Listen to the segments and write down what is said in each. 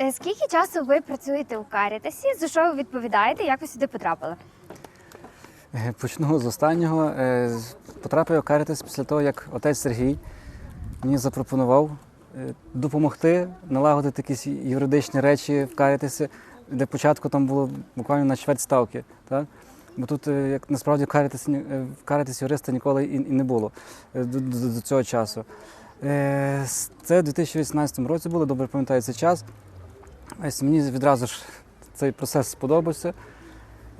Е, Скільки часу ви працюєте у Карітасі? За що ви відповідаєте? Як ви сюди потрапили? Е, Почну з останнього. Е, Потрапив у Карітас після того, як отець Сергій мені запропонував допомогти налагодити якісь юридичні речі в Карітасі. Для початку там було буквально на чверть ставки. Так? Бо тут, як насправді, в Карітасі юриста ніколи і, не було до, до, до цього часу. Це в 2018 році було, добре пам'ятаю цей час. Ось мені відразу ж цей процес сподобався.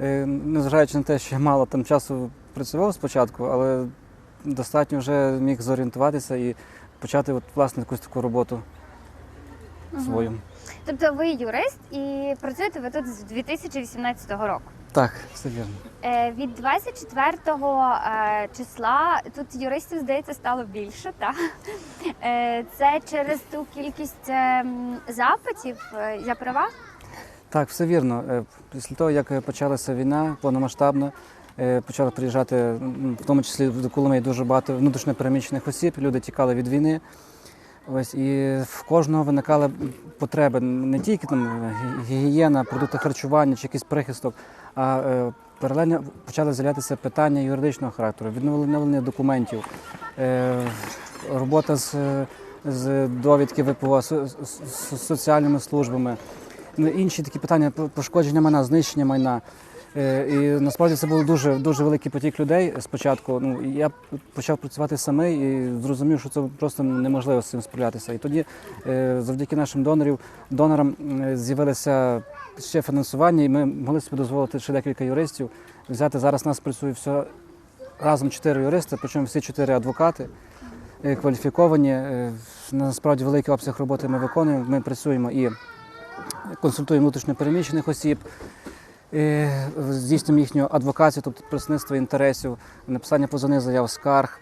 Е, Незважаючи на те, що я мало там часу працював спочатку, але достатньо вже міг зорієнтуватися і почати от, власне якусь таку роботу свою. Тобто ви юрист і працюєте ви тут з 2018 року. Так, все вірно. Е, Від 24 е, числа тут юристів, здається, стало більше, так? Е, Це через ту кількість ем, запитів. Е, Я права? Так, все вірно. Е, Після того, як е, почалася війна повномасштабна, е, почали приїжджати, в тому числі до Коломиї дуже багато внутрішньопереміщених осіб, люди тікали від війни. Ось і в кожного виникали потреби не тільки там гігієна, продукти харчування чи якийсь прихисток, а е, паралельно почали з'являтися питання юридичного характеру, відновлення документів, е, робота з, з довідки ВПО, з, з- соціальними службами. Ну, інші такі питання по- пошкодження майна, знищення майна. Е, І насправді це був дуже дуже великий потік людей спочатку. Ну я почав працювати самий і зрозумів, що це просто неможливо з цим справлятися. І тоді, е, завдяки нашим донорів, донорам е, з'явилося ще фінансування, і ми могли собі дозволити ще декілька юристів взяти. Зараз нас працює все разом чотири юристи, причому всі чотири адвокати кваліфіковані. Насправді великий обсяг роботи ми виконуємо. Ми працюємо і консультуємо внутрішньопереміщених осіб, здійснюємо їхню адвокацію, тобто представництво інтересів, написання позовних заяв скарг.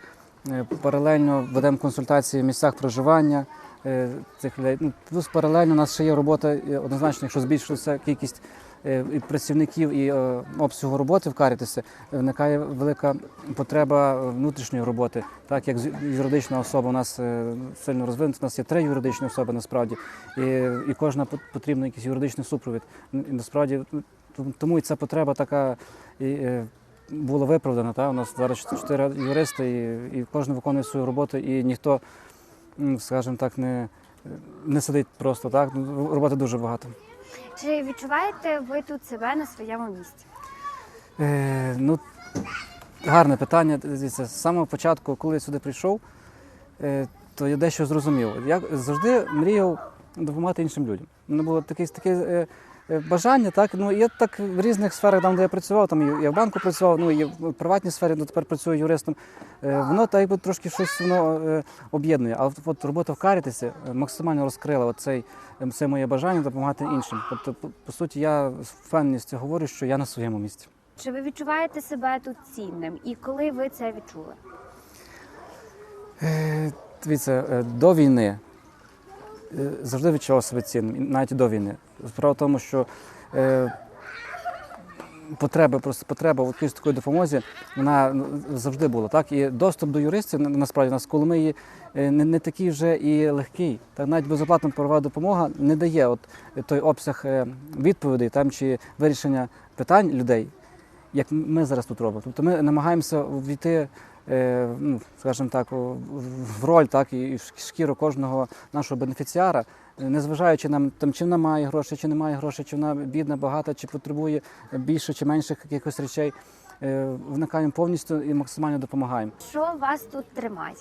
Е, Паралельно ведемо консультації в місцях проживання е, цих людей. Ну, плюс паралельно у нас ще є робота е, однозначно, якщо збільшилася кількість е, і працівників і е, обсягу роботи в Карітасі, е, виникає велика потреба внутрішньої роботи. Так як юридична особа у нас е, сильно розвинута, у нас є три юридичні особи насправді, і, і кожна пот- потрібна якийсь юридичний супровід. І насправді ну, тому і ця потреба така і, е, була виправдана. Та? У нас зараз чотири юристи, і, і кожен виконує свою роботу, і ніхто, скажімо так, не, не сидить просто так. Ну, Роботи дуже багато. Чи відчуваєте ви тут себе на своєму місці? Е, ну, гарне питання. З самого початку, коли я сюди прийшов, е, то я дещо зрозумів. Я завжди мріяв допомагати іншим людям. У мене було таке, таке е, е, бажання, так. Ну, я так в різних сферах, там, де я працював, там я в банку працював, ну і в приватній сфері, ну, тепер працюю юристом. Е, воно так якби трошки щось воно об'єднує. А от, от робота в Карітасі е, максимально розкрила оцей, це моє бажання допомагати іншим. Тобто, по, по суті, я з впевненістю говорю, що я на своєму місці. Чи ви відчуваєте себе тут цінним? І коли ви це відчули? Дивіться, до війни завжди відчував себе цінним, навіть до війни. Справа в тому, що е, потреба, просто потреба в якоїсь такої допомозі, вона завжди була. Так? І доступ до юристів насправді нас коли ми її е, не, не такий вже і легкий. Так навіть безоплатна правова допомога не дає от той обсяг е, відповідей там чи вирішення питань людей, як ми зараз тут робимо. Тобто ми намагаємося ввійти, е, ну, скажімо так, в роль, так, і в шкіру кожного нашого бенефіціара, е, незважаючи нам, там, чи вона має гроші, чи немає грошей, чи вона бідна, багата, чи потребує більше чи менших якихось речей. Е, Вникаємо повністю і максимально допомагаємо. Що вас тут тримає?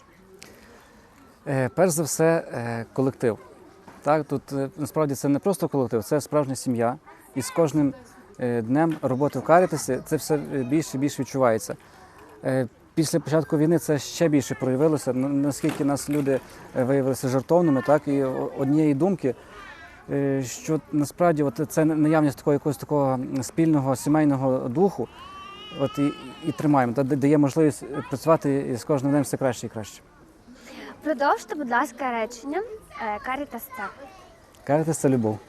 Е, Перш за все, е, колектив. Так, тут е, насправді це не просто колектив, це справжня сім'я. І з кожним е, днем роботи в Карітасі це все е, більше і більше відчувається. Після початку війни це ще більше проявилося. Наскільки нас люди е, виявилися жартовними, так і однієї думки, е, що насправді от це наявність такого якогось такого спільного сімейного духу. От і, і тримаємо, та дає можливість е, працювати з кожним днем все краще і краще. Продовжте, будь ласка, речення. Карітас це. Карітас це любов.